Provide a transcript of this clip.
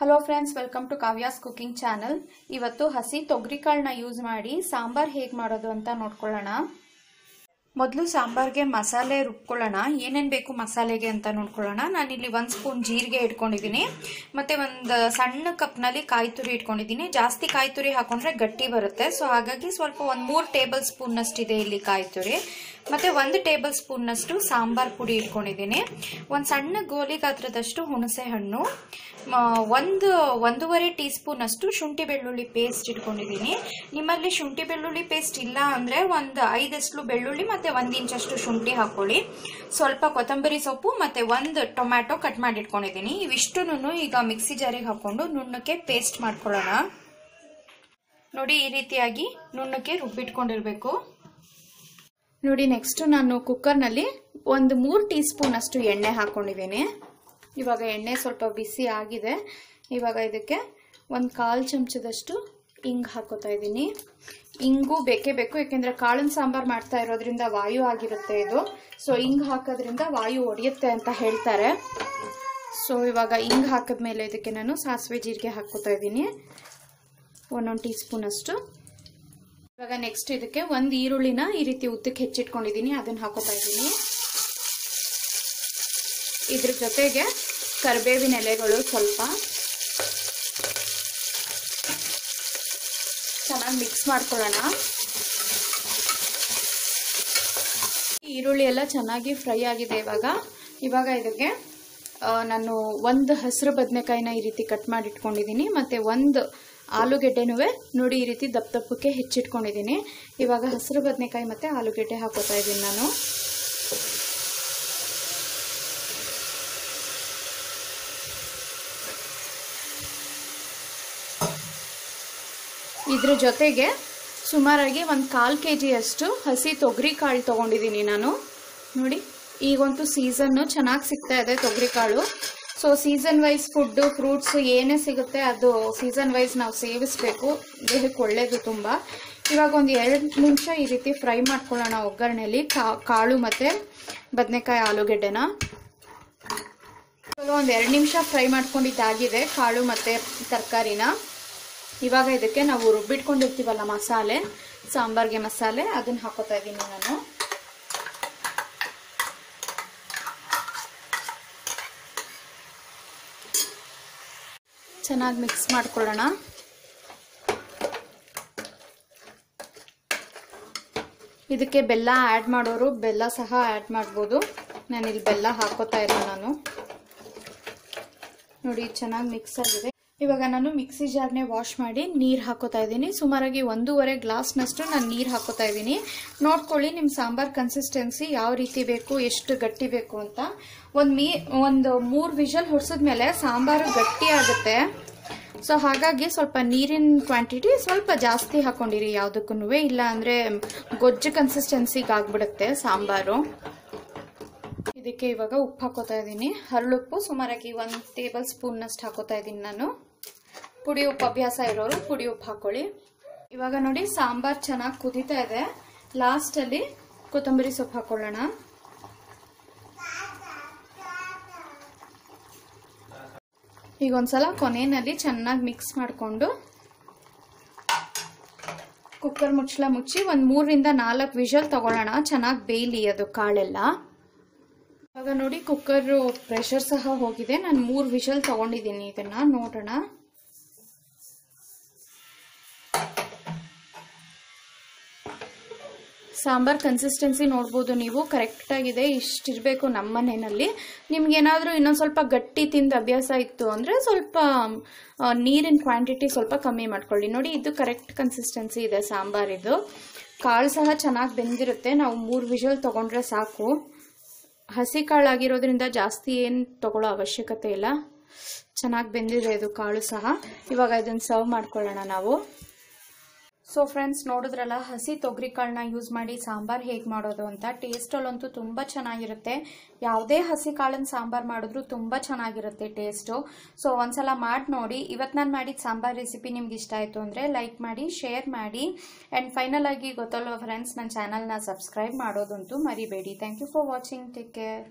Hello friends welcome to Kavya's cooking channel ಇವತ್ತು ಹಸಿ ತೊಗರಿಕಾಳನ್ನ use ಮಾಡಿ ಸಾಂಬಾರ್ ಹೇಗೆ ಮಾಡೋದು ಅಂತ ನೋಡ್ಕೊಳ್ಳೋಣ. ಮೊದಲು ಸಾಂಬಾರ್ಗೆ ಮಸಾಲೆ ರುಬ್ಕೊಳ್ಳೋಣ. ಏನೇನು ಬೇಕು ಮಸಾಲೆಗೆ ಅಂತ ನೋಡ್ಕೊಳ್ಳೋಣ. ನಾನಿಲ್ಲಿ ಒಂದು ಸ್ಪೂನ್ ಜೀರಿಗೆ ಇಟ್ಕೊಂಡಿದ್ದೀನಿ. ಮತ್ತು ಒಂದು ಸಣ್ಣ ಕಪ್ನಲ್ಲಿ ಕಾಯಿ ತುರಿ ಇಟ್ಕೊಂಡಿದ್ದೀನಿ. ಜಾಸ್ತಿ ಕಾಯಿ ತುರಿ ಹಾಕೊಂಡ್ರೆ ಗಟ್ಟಿ ಬರುತ್ತೆ. ಸೊ ಹಾಗಾಗಿ ಸ್ವಲ್ಪ ಒಂದು ಮೂರು ಟೇಬಲ್ ಸ್ಪೂನ್ನಷ್ಟಿದೆ ಇಲ್ಲಿ ಕಾಯಿ ತುರಿ ಮತ್ತು ಒಂದು ಟೇಬಲ್ ಸ್ಪೂನ್ನಷ್ಟು ಸಾಂಬಾರ್ ಪುಡಿ ಇಟ್ಕೊಂಡಿದ್ದೀನಿ. ಒಂದು ಸಣ್ಣ ಗೋಲಿ ಗಾತ್ರದಷ್ಟು ಹುಣಸೆ ಹಣ್ಣು ಒಂದು, ಒಂದೂವರೆ ಟೀ ಸ್ಪೂನ್ ಅಷ್ಟು ಶುಂಠಿ ಬೆಳ್ಳುಳ್ಳಿ ಪೇಸ್ಟ್ ಇಟ್ಕೊಂಡಿದ್ದೀನಿ. ನಿಮ್ಮಲ್ಲಿ ಶುಂಠಿ ಬೆಳ್ಳುಳ್ಳಿ ಪೇಸ್ಟ್ ಇಲ್ಲ ಅಂದರೆ ಒಂದು ಐದಷ್ಟು ಬೆಳ್ಳುಳ್ಳಿ ಮತ್ತು ಒಂದು ಇಂಚಷ್ಟು ಶುಂಠಿ ಹಾಕೊಳ್ಳಿ. ಸ್ವಲ್ಪ ಕೊತ್ತಂಬರಿ ಸೊಪ್ಪು ಮತ್ತು ಒಂದು ಟೊಮ್ಯಾಟೊ ಕಟ್ ಮಾಡಿ ಇಟ್ಕೊಂಡಿದ್ದೀನಿ. ಇವಿಷ್ಟು ಈಗ ಮಿಕ್ಸಿ ಜಾರಿಗೆ ಹಾಕೊಂಡು ನುಣ್ಣಕ್ಕೆ ಪೇಸ್ಟ್ ಮಾಡ್ಕೊಳ್ಳೋಣ. ನೋಡಿ ಈ ರೀತಿಯಾಗಿ ನುಣ್ಣಕ್ಕೆ ರುಬ್ಬಿಟ್ಕೊಂಡಿರ್ಬೇಕು. ನೋಡಿ ನೆಕ್ಸ್ಟ್ ನಾನು ಕುಕ್ಕರ್ನಲ್ಲಿ ಒಂದು ಮೂರು ಟೀ ಸ್ಪೂನ್ ಅಷ್ಟು ಎಣ್ಣೆ ಹಾಕ್ಕೊಂಡಿದ್ದೀನಿ ಇವಾಗ ಎಣ್ಣೆ ಸ್ವಲ್ಪ ಬಿಸಿ ಆಗಿದೆ. ಇವಾಗ ಇದಕ್ಕೆ ಒಂದು ಕಾಲು ಚಮಚದಷ್ಟು ಇಂಗು ಹಾಕೋತಾ ಇದ್ದೀನಿ. ಇಂಗು ಬೇಕೇ ಬೇಕು, ಯಾಕೆಂದರೆ ಕಾಳಿನ ಸಾಂಬಾರು ಮಾಡ್ತಾ ಇರೋದ್ರಿಂದ ವಾಯು ಆಗಿರುತ್ತೆ ಇದು. ಸೊ ಇಂಗು ಹಾಕೋದ್ರಿಂದ ವಾಯು ಒಡೆಯುತ್ತೆ ಅಂತ ಹೇಳ್ತಾರೆ. ಸೊ ಇವಾಗ ಇಂಗು ಹಾಕಿದ್ಮೇಲೆ ಇದಕ್ಕೆ ನಾನು ಸಾಸಿವೆ ಜೀರಿಗೆ ಹಾಕೋತಾ ಇದ್ದೀನಿ. ಒಂದೊಂದು ಟೀ ಸ್ಪೂನ್ ಅಷ್ಟು ಇವಾಗ ನೆಕ್ಸ್ಟ್ ಇದಕ್ಕೆ ಒಂದು ಈರುಳ್ಳಿನ ಈ ರೀತಿ ಉದ್ದಕ್ಕೆ ಹೆಚ್ಚಿಟ್ಕೊಂಡಿದ್ದೀನಿ ಅದನ್ನು ಹಾಕೋತಾ ಇದ್ದೀನಿ ಇದ್ರ ಜೊತೆಗೆ ಕರಿಬೇವಿನ ಎಲೆಗಳು ಸ್ವಲ್ಪ ಚೆನ್ನಾಗಿ ಮಿಕ್ಸ್ ಮಾಡ್ಕೊಳ್ಳೋಣ. ಈರುಳ್ಳಿ ಎಲ್ಲ ಚೆನ್ನಾಗಿ ಫ್ರೈ ಆಗಿದೆ ಇವಾಗ. ಇವಾಗ ಇದಕ್ಕೆ ನಾನು ಒಂದು ಹಸಿರು ಬದನೆಕಾಯಿನ ಈ ರೀತಿ ಕಟ್ ಮಾಡಿ ಇಟ್ಕೊಂಡಿದ್ದೀನಿ ಮತ್ತು ಒಂದು ಆಲೂಗೆಡ್ಡೆನೂ ನೋಡಿ, ಈ ರೀತಿ ದಪ್ಪ ದಪ್ಪಕ್ಕೆ ಹೆಚ್ಚಿಟ್ಕೊಂಡಿದ್ದೀನಿ. ಇವಾಗ ಹಸಿರು ಬದನೆಕಾಯಿ ಮತ್ತು ಆಲೂಗೆಡ್ಡೆ ಹಾಕೋತಾ ಇದ್ದೀನಿ ನಾನು. ಇದ್ರ ಜೊತೆಗೆ ಸುಮಾರಾಗಿ ಒಂದು ಕಾಲು ಕೆ ಜಿಯಷ್ಟು ಹಸಿ ತೊಗರಿ ಕಾಳು ತೊಗೊಂಡಿದ್ದೀನಿ ನಾನು. ನೋಡಿ ಈಗಂತೂ ಸೀಸನ್ನು ಚೆನ್ನಾಗಿ ಸಿಗ್ತಾ ಇದೆ ತೊಗರಿ ಕಾಳು. So season wise food fruits ಏನೇ ಸಿಗುತ್ತೆ ಅದು ಸೀಸನ್ ವೈಸ್ ನಾವು ಸೇವಿಸಬೇಕು. ದೇಹಕ್ಕೆ ಒಳ್ಳೆಯದು ತುಂಬ. ಇವಾಗ ಒಂದು ಎರಡು ನಿಮಿಷ ಈ ರೀತಿ ಫ್ರೈ ಮಾಡ್ಕೊಳ್ಳೋಣ ಒಗ್ಗರಣೆಯಲ್ಲಿ ಕಾಳು ಮತ್ತು ಬದನೆಕಾಯಿ ಆಲೂಗೆಡ್ಡೆನ. ಒಂದು ಎರಡು ನಿಮಿಷ ಫ್ರೈ ಮಾಡ್ಕೊಂಡಿದ್ದಾಗಿದೆ ಕಾಳು ಮತ್ತು ತರಕಾರಿನ. ಇವಾಗ ಇದಕ್ಕೆ ನಾವು ರುಬ್ಬಿಟ್ಕೊಂಡಿರ್ತೀವಲ್ಲ ಮಸಾಲೆ, ಸಾಂಬಾರ್ಗೆ ಮಸಾಲೆ, ಅದನ್ನು ಹಾಕೋತಾ ಇದ್ದೀನಿ ನಾನು. ಚೆನ್ನಾಗಿ ಮಿಕ್ಸ್ ಮಾಡ್ಕೊಳ್ಳೋಣ. ಇದಕ್ಕೆ ಬೆಲ್ಲ ಆ್ಯಡ್ ಮಾಡೋರು ಬೆಲ್ಲ ಸಹ ಆ್ಯಡ್ ಮಾಡ್ಬೋದು. ನಾನಿಲ್ಲಿ ಬೆಲ್ಲ ಹಾಕೋತಾ ಇಲ್ಲ ನಾನು. ನೋಡಿ, ಚೆನ್ನಾಗಿ ಮಿಕ್ಸ್ ಆಗಿದೆ. ಇವಾಗ ನಾನು ಮಿಕ್ಸಿ ಜಾರ್ನೆ ವಾಶ್ ಮಾಡಿ ನೀರು ಹಾಕೋತಾ ಇದ್ದೀನಿ. ಸುಮಾರಾಗಿ ಒಂದೂವರೆ ಗ್ಲಾಸ್ನಷ್ಟು ನಾನು ನೀರು ಹಾಕೋತಾ ಇದ್ದೀನಿ. ನೋಡ್ಕೊಳ್ಳಿ ನಿಮ್ಮ ಸಾಂಬಾರ್ ಕನ್ಸಿಸ್ಟೆನ್ಸಿ ಯಾವ ರೀತಿ ಬೇಕು, ಎಷ್ಟು ಗಟ್ಟಿ ಬೇಕು ಅಂತ. ಒಂದು ಮೀ, ಒಂದು ಮೂರು ವಿಷಲ್ ಹೊಡ್ಸಿದ್ಮೇಲೆ ಸಾಂಬಾರು ಗಟ್ಟಿ ಆಗುತ್ತೆ. ಸೊ ಹಾಗಾಗಿ ಸ್ವಲ್ಪ ನೀರಿನ ಕ್ವಾಂಟಿಟಿ ಸ್ವಲ್ಪ ಜಾಸ್ತಿ ಹಾಕೊಂಡಿರಿ. ಯಾವುದಕ್ಕೂ ಇಲ್ಲ ಅಂದರೆ ಗೊಜ್ಜು ಕನ್ಸಿಸ್ಟೆನ್ಸಿಗೆ ಆಗ್ಬಿಡುತ್ತೆ ಸಾಂಬಾರು. ಇದಕ್ಕೆ ಇವಾಗ ಉಪ್ಪು ಹಾಕೋತಾ ಇದ್ದೀನಿ. ಹರಳುಪ್ಪು ಸುಮಾರಾಗಿ ಒಂದು ಟೇಬಲ್ ಸ್ಪೂನ್ನಷ್ಟು ಹಾಕೋತಾ ಇದ್ದೀನಿ ನಾನು. ಪುಡಿ ಉಪ್ಪು ಅಭ್ಯಾಸ ಇರೋರು ಪುಡಿ ಉಪ್ಪು ಹಾಕೊಳ್ಳಿ ಇವಾಗ ನೋಡಿ ಸಾಂಬಾರ್ ಚೆನ್ನಾಗಿ ಕುದೀತಾ ಇದೆ. ಲಾಸ್ಟಲ್ಲಿ ಕೊತ್ತಂಬರಿ ಸೊಪ್ಪು ಹಾಕೊಳ್ಳೋಣ. ಈಗ ಒಂದ್ಸಲ ಕೊನೆಯಲ್ಲಿ ಚೆನ್ನಾಗಿ ಮಿಕ್ಸ್ ಮಾಡಿಕೊಂಡು ಕುಕ್ಕರ್ ಮುಚ್ಚಳ ಮುಚ್ಚಿ ಒಂದು ಮೂರರಿಂದ ನಾಲ್ಕು ವಿಷಲ್ ತಗೊಳ್ಳೋಣ. ಚೆನ್ನಾಗಿ ಬೇಯಲಿ ಅದು ಕಾಳೆಲ್ಲ. ಇವಾಗ ನೋಡಿ ಕುಕ್ಕರ್ ಪ್ರೆಷರ್ ಸಹ ಹೋಗಿದೆ. ನಾನು ಮೂರು ವಿಷಲ್ ತಗೊಂಡಿದ್ದೀನಿ. ಇದನ್ನು ನೋಡೋಣ. ಸಾಂಬಾರ್ ಕನ್ಸಿಸ್ಟೆನ್ಸಿ ನೋಡ್ಬೋದು ನೀವು. ಕರೆಕ್ಟಾಗಿದೆ ಇಷ್ಟಿರಬೇಕು ನಮ್ಮ ಮನೆಯಲ್ಲಿ. ನಿಮ್ಗೇನಾದರೂ ಇನ್ನೊಂದು ಸ್ವಲ್ಪ ಗಟ್ಟಿ ತಿಂದ ಅಭ್ಯಾಸ ಇತ್ತು ಅಂದರೆ ಸ್ವಲ್ಪ ನೀರಿನ ಕ್ವಾಂಟಿಟಿ ಸ್ವಲ್ಪ ಕಮ್ಮಿ ಮಾಡ್ಕೊಳ್ಳಿ. ನೋಡಿ, ಇದು ಕರೆಕ್ಟ್ ಕನ್ಸಿಸ್ಟೆನ್ಸಿ ಇದೆ ಸಾಂಬಾರಿದು ಕಾಳು ಸಹ ಚೆನ್ನಾಗಿ ಬೆಂದಿರುತ್ತೆ. ನಾವು ಮೂರು ವಿಷಲ್ ತೊಗೊಂಡ್ರೆ ಸಾಕು. ಹಸಿ ಕಾಳು ಆಗಿರೋದ್ರಿಂದ ಜಾಸ್ತಿ ಏನು ತಗೊಳ್ಳೋ ಅವಶ್ಯಕತೆ ಇಲ್ಲ. ಚೆನ್ನಾಗಿ ಬೆಂದಿದೆ ಇದು ಕಾಳು ಸಹ. ಇವಾಗ ಇದನ್ನು ಸರ್ವ್ ಮಾಡ್ಕೊಳ್ಳೋಣ ನಾವು. ಸೊ ಫ್ರೆಂಡ್ಸ್ ನೋಡಿದ್ರಲ್ಲ, ಹಸಿ ತೊಗರಿ ಕಾಳನ್ನ ಯೂಸ್ ಮಾಡಿ ಸಾಂಬಾರ್ ಹೇಗೆ ಮಾಡೋದು ಅಂತ ಟೇಸ್ಟಲ್ಲಂತೂ ತುಂಬ ಚೆನ್ನಾಗಿರುತ್ತೆ. ಯಾವುದೇ ಹಸಿ ಕಾಳನ್ನ ಸಾಂಬಾರ್ ಮಾಡಿದ್ರು ತುಂಬ ಚೆನ್ನಾಗಿರುತ್ತೆ ಟೇಸ್ಟು ಸೊ ಒಂದ್ಸಲ ಮಾಡಿ ನೋಡಿ. ಇವತ್ತು ನಾನು ಮಾಡಿದ ಸಾಂಬಾರ್ ರೆಸಿಪಿ ನಿಮ್ಗೆ ಇಷ್ಟ ಆಯಿತು ಅಂದರೆ ಲೈಕ್ ಮಾಡಿ ಶೇರ್ ಮಾಡಿ. ಆ್ಯಂಡ್ ಫೈನಲ್ ಆಗಿ ಗೊತ್ತಲ್ವ ಫ್ರೆಂಡ್ಸ್ ನನ್ನ ಚಾನಲ್ನ ಸಬ್ಸ್ಕ್ರೈಬ್ ಮಾಡೋದಂತೂ ಮರಿಬೇಡಿ. Thank you for watching take care